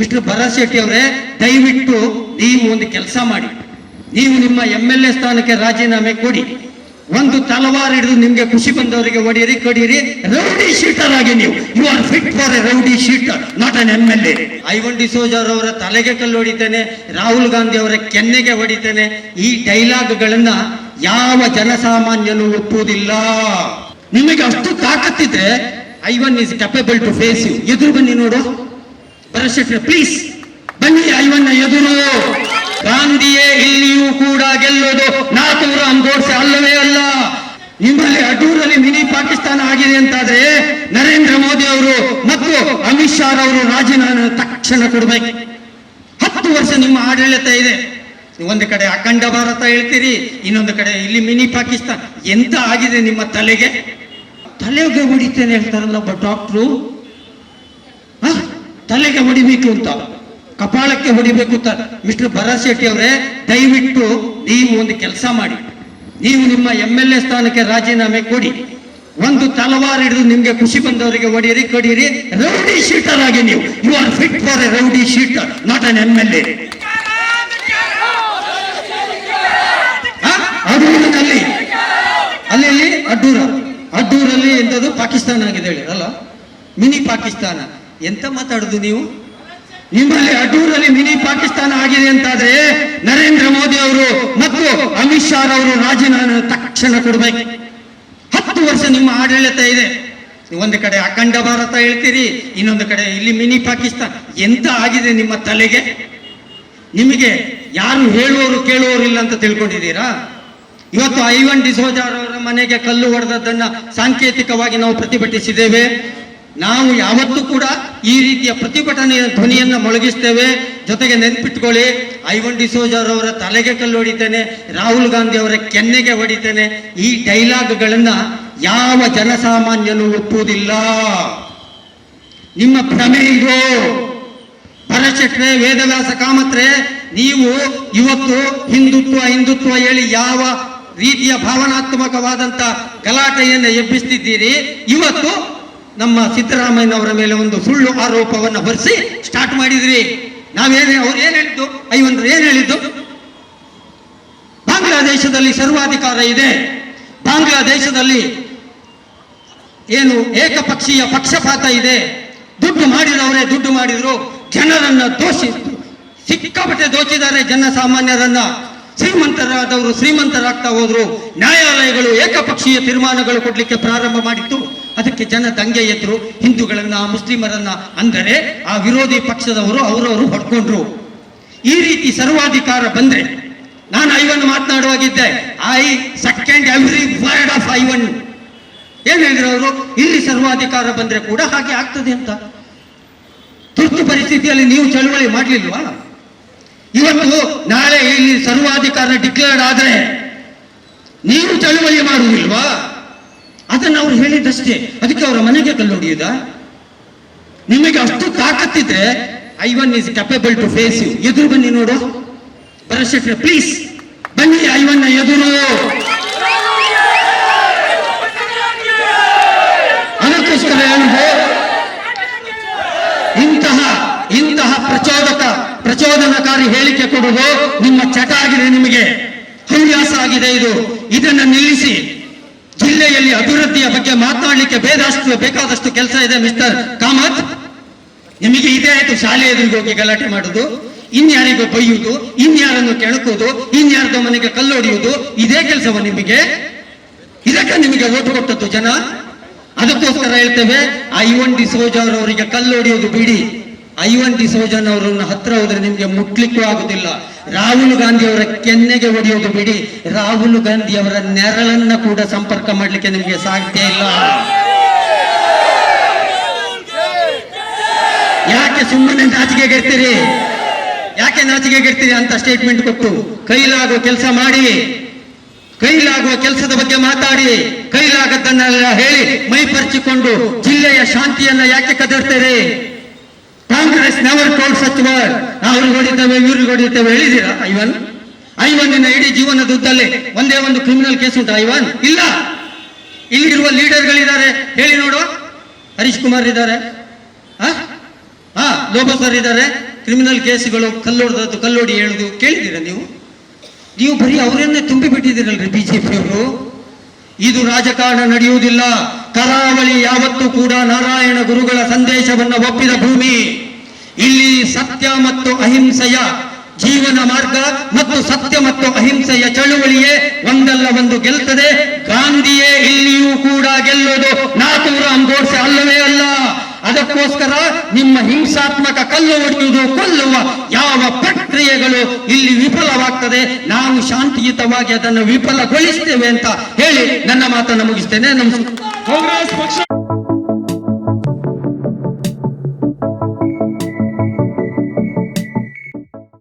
Mister Bharat Shetty ಅವರೇ, ದಯವಿಟ್ಟು ನೀವು ಒಂದು ಕೆಲಸ ಮಾಡಿ. ನೀವು ನಿಮ್ಮ ಎಂ ಎಲ್ ಎ ಸ್ಥಾನಕ್ಕೆ ರಾಜೀನಾಮೆ ಕೊಡಿ. ಒಂದು ತಲವಾರು ಹಿಡಿದು ನಿಮ್ಗೆ ಖುಷಿ ಬಂದವರಿಗೆ ಹೊಡಿಯಿರಿ ಕಡಿಯಿರಿ. ರೌಡಿ ಶೀಟರ್ ಆಗಿ ನೀವು. You are fit for a rowdy sheeter not an M L A Ivan ಡಿಸೋಜರ್ ಅವರ ತಲೆಗೆ ಕಲ್ಲು ಹೊಡಿತೇನೆ, ರಾಹುಲ್ ಗಾಂಧಿ ಅವರ ಕೆನ್ನೆಗೆ ಹೊಡಿತೇನೆ. ಈ ಡೈಲಾಗ್ಗಳನ್ನ ಯಾವ ಜನಸಾಮಾನ್ಯನು ಒಪ್ಪುವುದಿಲ್ಲ. ನಿಮಗೆ ಅಷ್ಟು ತಾಕತ್ತಿದ್ರೆ Ivan is capable to face you ಎದುರು ಬನ್ನಿ ನೋಡು. ಭರತ್ ಪ್ಲೀಸ್ ಬನ್ನಿ ಐವನ್ನ ಎದುರು. ಗಾಂಧಿಯೇ ಇಲ್ಲಿಯೂ ಕೂಡ ಗೆಲ್ಲೋದು ನಾಥೂರಾಮ್ ಗೋಡ್ಸೆ ಅಲ್ಲವೇ ಅಲ್ಲ. ನಿಮ್ಮಲ್ಲಿ ಅಡೂರಲ್ಲಿ ಮಿನಿ ಪಾಕಿಸ್ತಾನ ಆಗಿದೆ ಅಂತಾದ್ರೆ ನರೇಂದ್ರ ಮೋದಿ ಅವರು ಮತ್ತು ಅಮಿತ್ ಶಾ ಅವರು ರಾಜೀನಾಮೆ ತಕ್ಷಣ ಕೊಡ್ಬೇಕು. ಹತ್ತು ವರ್ಷ ನಿಮ್ಮ ಆಡಳಿತ ಇದೆ. ಒಂದು ಕಡೆ ಅಖಂಡ ಭಾರತ ಹೇಳ್ತೀರಿ, ಇನ್ನೊಂದು ಕಡೆ ಇಲ್ಲಿ ಮಿನಿ ಪಾಕಿಸ್ತಾನ. ಎಂತ ಆಗಿದೆ ನಿಮ್ಮ ತಲೆಗೆ? ತಲೆಗೆ ಹೊಡಿತೇನೆ ಹೇಳ್ತಾರಲ್ಲ ಒಬ್ಬ ಡಾಕ್ಟ್ರು? ತಲೆಗೆ ಹೊಡಿಬೇಕು ಅಂತ, ಕಪಾಳಕ್ಕೆ ಹೊಡಿಬೇಕು ಅಂತ ಮಿಸ್ಟರ್ ಭರತ್ ಶೆಟ್ಟಿ ಅವರೇ, ದಯವಿಟ್ಟು ನೀವು ಒಂದು ಕೆಲಸ ಮಾಡಿ. ನೀವು ನಿಮ್ಮ ಎಂ ಎಲ್ ಎ ಸ್ಥಾನಕ್ಕೆ ರಾಜೀನಾಮೆ ಕೊಡಿ. ಒಂದು ತಲವಾರು ಹಿಡಿದು ನಿಮ್ಗೆ ಖುಷಿ ಬಂದವರಿಗೆ ಹೊಡಿಯಿರಿ ಕಡಿಯಿರಿ ರೌಡಿ ಶೀಟರ್ ಆಗಿ ನೀವು. You are fit for a rowdy sheeter not an M L A ಅಡೂರಿನಲ್ಲಿ ಅಲ್ಲಿ ಅಡ್ಡೂರ. ಅಡ್ಡೂರಲ್ಲಿ ಎಂತದು ಪಾಕಿಸ್ತಾನ ಆಗಿದೆ ಹೇಳಿ, ಅಲ್ಲ? ಮಿನಿ ಪಾಕಿಸ್ತಾನ. ಎಂತ ಮಾತಾಡುದು ನೀವು? ನಿಮ್ಮಲ್ಲಿ ಅಟೂರಲ್ಲಿ ಮಿನಿ ಪಾಕಿಸ್ತಾನ ಆಗಿದೆ ಅಂತಾದ್ರೆ ನರೇಂದ್ರ ಮೋದಿ ಅವರು ಮತ್ತು ಅಮಿತ್ ಶಾ ಅವರು ರಾಜೀನಾಮೆ ತಕ್ಷಣ ಕೊಡ್ಬೇಕು. ಹತ್ತು ವರ್ಷ ನಿಮ್ಮ ಆಡಳಿತ ಇದೆ. ಒಂದು ಕಡೆ ಅಖಂಡ ಭಾರತ ಹೇಳ್ತೀರಿ, ಇನ್ನೊಂದು ಕಡೆ ಇಲ್ಲಿ ಮಿನಿ ಪಾಕಿಸ್ತಾನ. ಎಂತ ಆಗಿದೆ ನಿಮ್ಮ ತಲೆಗೆ? ನಿಮಗೆ ಯಾರು ಹೇಳುವವರು ಕೇಳುವವರು ಇಲ್ಲ ಅಂತ ತಿಳ್ಕೊಂಡಿದ್ದೀರಾ? ಇವತ್ತು ಐವನ್ ಡಿಸೋಜಾರ್ ಅವರ ಮನೆಗೆ ಕಲ್ಲು ಹೊಡೆದದ್ದನ್ನ ಸಾಂಕೇತಿಕವಾಗಿ ನಾವು ಪ್ರತಿಭಟಿಸಿದ್ದೇವೆ. ನಾವು ಯಾವತ್ತೂ ಕೂಡ ಈ ರೀತಿಯ ಪ್ರತಿಭಟನೆಯ ಧ್ವನಿಯನ್ನು ಮೊಳಗಿಸ್ತೇವೆ. ಜೊತೆಗೆ ನೆನ್ಪಿಟ್ಕೊಳ್ಳಿ, ಐವನ್ ಡಿಸೋಜಾರ್ ಅವರ ತಲೆಗೆ ಕಲ್ಲು ಹೊಡಿತೇನೆ ರಾಹುಲ್ ಗಾಂಧಿ ಅವರ ಕೆನ್ನೆಗೆ ಹೊಡಿತೇನೆ. ಈ ಡೈಲಾಗ್ಗಳನ್ನ ಯಾವ ಜನಸಾಮಾನ್ಯನು ಒಪ್ಪುವುದಿಲ್ಲ. ನಿಮ್ಮ ಭ್ರಮೆ ಇದು. ವೇದವ್ಯಾಸ ಕಾಮತ್ರೆ, ನೀವು ಇವತ್ತು ಹಿಂದುತ್ವ ಹಿಂದುತ್ವ ಹೇಳಿ ಯಾವ ರೀತಿಯ ಭಾವನಾತ್ಮಕವಾದಂತ ಗಲಾಟೆಯನ್ನು ಎಬ್ಬಿಸ್ತಿದ್ದೀರಿ? ಇವತ್ತು ನಮ್ಮ ಸಿದ್ದರಾಮಯ್ಯನವರ ಮೇಲೆ ಒಂದು ಸುಳ್ಳು ಆರೋಪವನ್ನು ಹೊರಿಸಿ ಸ್ಟಾರ್ಟ್ ಮಾಡಿದ್ರಿ. ನಾವೇನು ಅವ್ರು ಏನ್ ಹೇಳಿದ್ದು? ಐವಂದ್ರು ಏನ್ ಹೇಳಿದ್ದು? ಬಾಂಗ್ಲಾದೇಶದಲ್ಲಿ ಸರ್ವಾಧಿಕಾರ ಇದೆ. ಬಾಂಗ್ಲಾದೇಶದಲ್ಲಿ ಏನು ಏಕಪಕ್ಷೀಯ ಪಕ್ಷಪಾತ ಇದೆ. ದುಡ್ಡು ಮಾಡಿದವರೇ ದುಡ್ಡು ಮಾಡಿದ್ರು. ಜನರನ್ನ ದೋಷಿ ಸಿಕ್ಕಾಪಟ್ಟೆ ದೋಚಿದ್ದಾರೆ ಜನಸಾಮಾನ್ಯರನ್ನ ಶ್ರೀಮಂತರಾದವರು ಶ್ರೀಮಂತರಾಗ್ತಾ ಹೋದ್ರು, ನ್ಯಾಯಾಲಯಗಳು, ಏಕಪಕ್ಷೀಯ ತೀರ್ಮಾನಗಳು ಕೊಡ್ಲಿಕ್ಕೆ ಪ್ರಾರಂಭ ಮಾಡಿತ್ತು. ಅದಕ್ಕೆ ಜನ ದಂಗೆ ಎದ್ರು. ಹಿಂದೂಗಳನ್ನ, ಮುಸ್ಲಿಮರನ್ನ ಅಂದರೆ ಆ ವಿರೋಧಿ ಪಕ್ಷದವರು ಅವರವರು ಹೊಡ್ಕೊಂಡ್ರು. ಈ ರೀತಿ ಸರ್ವಾಧಿಕಾರ ಬಂದ್ರೆ, ನಾನು Ivan ಮಾತನಾಡುವಾಗಿದ್ದೆ, I second every word of Ivan ಏನ್ ಹೇಳಿದ್ರು ಅವರು? ಇಲ್ಲಿ ಸರ್ವಾಧಿಕಾರ ಬಂದ್ರೆ ಕೂಡ ಹಾಗೆ ಆಗ್ತದೆ ಅಂತ. ತುರ್ತು ಪರಿಸ್ಥಿತಿಯಲ್ಲಿ ನೀವು ಚಳುವಳಿ ಮಾಡ್ಲಿಲ್ವಾ? ಇವತ್ತು ನಾಳೆ ಇಲ್ಲಿ ಸರ್ವಾಧಿಕಾರ ಡಿಕ್ಲೇರ್ಡ್ ಆದರೆ ನೀವು ಚಳುವಳಿ ಮಾಡುವುದಿಲ್ವಾ ಅದನ್ನು ಅವ್ರು ಹೇಳಿದ್ದಷ್ಟೇ. ಅದಕ್ಕೆ ಅವರ ಮನೆಗೆ ಕಲ್ಲು ಹೊಡೆಯುವುದಾ ನಿಮಗೆ ಅಷ್ಟು ತಾಕತ್ತಿದ್ರೆ one is capable to face you ಎದುರು ಬನ್ನಿ ನೋಡು. ಪರಶೆಟ್ರೆ ಪ್ಲೀಸ್ ಬನ್ನಿ ಐವನ್ನ ಎದುರು ಅದಕ್ಕೋಸ್ಕರ ಹೇಳಿದೆ ಇಂತಹ ಇಂತಹ ಪ್ರಚೋದಕ ಪ್ರಚೋದನಕಾರಿ ಹೇಳಿಕೆ ಕೊಡುವುದು ನಿಮ್ಮ ಚಟ ಆಗಿದೆ ನಿಮಗೆ. ಹವ್ಯಾಸ ಆಗಿದೆ ಇದು. ಇದನ್ನ ನಿಲ್ಲಿಸಿ. ಜಿಲ್ಲೆಯಲ್ಲಿ ಅಭಿವೃದ್ಧಿಯ ಬಗ್ಗೆ ಮಾತನಾಡಲಿಕ್ಕೆ ಬೇದಷ್ಟು ಬೇಕಾದಷ್ಟು ಕೆಲಸ ಇದೆ ಮಿಸ್ಟರ್ ಕಾಮತ್. ನಿಮಗೆ ಇದೇ ಆಯ್ತು ಶಾಲೆ ಹೋಗಿ ಗಲಾಟೆ ಮಾಡುದು. ಇನ್ಯಾರಿಗೂ ಬೈಯುವುದು ಇನ್ಯಾರನ್ನು ಕೆಣಕುವುದು ಇನ್ಯಾರದ ಮನೆಗೆ ಕಲ್ಲೊಡೆಯುವುದು ಇದೇ ಕೆಲಸವ ನಿಮಗೆ? ಇದಕ್ಕೆ ನಿಮಗೆ ಓಟು ಕೊಟ್ಟದ್ದು ಜನ. ಅದಕ್ಕೋಸ್ಕರ ಹೇಳ್ತೇವೆ ಐವನ್ ಡಿಸೋಜನ್ ಅವರಿಗೆ ಕಲ್ಲೊಡೆಯೋದು ಬಿಡಿ. ಐವನ್ ಡಿಸೋಜನ್ ಅವರನ್ನ ಹತ್ರ ಹೋದ್ರೆ ನಿಮ್ಗೆ ಮುಟ್ಲಿಕ್ಕೂ ಆಗುದಿಲ್ಲ. ರಾಹುಲ್ ಗಾಂಧಿ ಅವರ ಕೆನ್ನೆಗೆ ಹೊಡೆಯೋದು ಬಿಡಿ. ರಾಹುಲ್ ಗಾಂಧಿ ಅವರ ನೆರಳನ್ನ ಕೂಡ ಸಂಪರ್ಕ ಮಾಡ್ಲಿಕ್ಕೆ ನಿಮಗೆ ಸಾಧ್ಯ ಇಲ್ಲ. ಯಾಕೆ ಸುಮ್ಮನೆ ನಾಚಿಕೆಗೆಡ್ತೀರಿ ಯಾಕೆ ನಾಚಿಕೆಗೆಡ್ತೀರಿ ಅಂತ ಸ್ಟೇಟ್ಮೆಂಟ್ ಕೊಟ್ಟು ಕೈಲಾಗೋ ಕೆಲಸ ಮಾಡಿ. ಕೈಲಾಗುವ ಕೆಲಸದ ಬಗ್ಗೆ ಮಾತಾಡಿ. ಕೈಲಾಗದ್ದನ್ನೆಲ್ಲ ಹೇಳಿ ಮೈ ಪರಿಚಿಕೊಂಡು ಜಿಲ್ಲೆಯ ಶಾಂತಿಯನ್ನ ಯಾಕೆ ಕದರ್ತೀರಿ? Congress never told such word ಅವ್ರಿಗೆ ಹೊಡಿತೇವೆ, ಇವ್ರಿಗೆ ಹೊಡಿತೇವೆ ಹೇಳಿದೀರಾ ಐವನ್? ಐವನ್ನಿನ ಇಡೀ ಜೀವನದ ಒಂದೇ ಒಂದು ಕ್ರಿಮಿನಲ್ ಕೇಸ್ ಉಂಟು, ಐವನ್? ಇಲ್ಲ. ಇಲ್ಲಿರುವ ಲೀಡರ್ಗಳಿದ್ದಾರೆ. ಹೇಳಿ ನೋಡು. ಹರೀಶ್ ಕುಮಾರ್ ಇದ್ದಾರೆ. ಹಾ? ಲೋಬೋ ಸರ್ ಇದ್ದಾರೆ. ಕ್ರಿಮಿನಲ್ ಕೇಸುಗಳು ಕಲ್ಲೋಡ್ದದ್ದು ಕಲ್ಲೋಡಿ ಹೇಳುದು ಕೇಳಿದ್ದೀರಾ ನೀವು? ನೀವು ಬರೀ ಅವರನ್ನೇ ತುಂಬಿ ಬಿಟ್ಟಿದ್ದೀರಲ್ರಿ ಬಿಜೆಪಿಯವರು ಇದು ರಾಜಕಾರಣ ನಡೆಯುವುದಿಲ್ಲ. ಕರಾವಳಿ ಯಾವತ್ತೂ ಕೂಡ ನಾರಾಯಣ ಗುರುಗಳ ಸಂದೇಶವನ್ನು ಒಪ್ಪಿದ ಭೂಮಿ. ಇಲ್ಲಿ ಸತ್ಯ ಮತ್ತು ಅಹಿಂಸೆಯ ಜೀವನ ಮಾರ್ಗ ಮತ್ತು ಸತ್ಯ ಮತ್ತು ಅಹಿಂಸೆಯ ಚಳುವಳಿಯೇ ಒಂದಲ್ಲ ಒಂದು ಗೆಲ್ತದೆ. ಗಾಂಧಿಯೇ ಇಲ್ಲಿಯೂ ಕೂಡ ಗೆಲ್ಲೋದು ನಾಥೂರಾಮ್ ಗೋಡ್ಸೆ ಅಲ್ಲವೇ ಅಲ್ಲ. ಅದಕ್ಕೋಸ್ಕರ ನಿಮ್ಮ ಹಿಂಸಾತ್ಮಕ ಕಲ್ಲು ಒಡೆಯುವುದು ಕೊಲ್ಲುವ ಯಾವ ಪ್ರಕ್ರಿಯೆಗಳು ಇಲ್ಲಿ ವಿಫಲವಾಗ್ತದೆ, ನಾವು ಶಾಂತಿಯುತವಾಗಿ ಅದನ್ನು ವಿಫಲಗೊಳಿಸ್ತೇವೆ ಅಂತ ಹೇಳಿ ನನ್ನ ಮಾತನ್ನು ಮುಗಿಸ್ತೇನೆ. ನಮಸ್ಕಾರ. конгрес почав.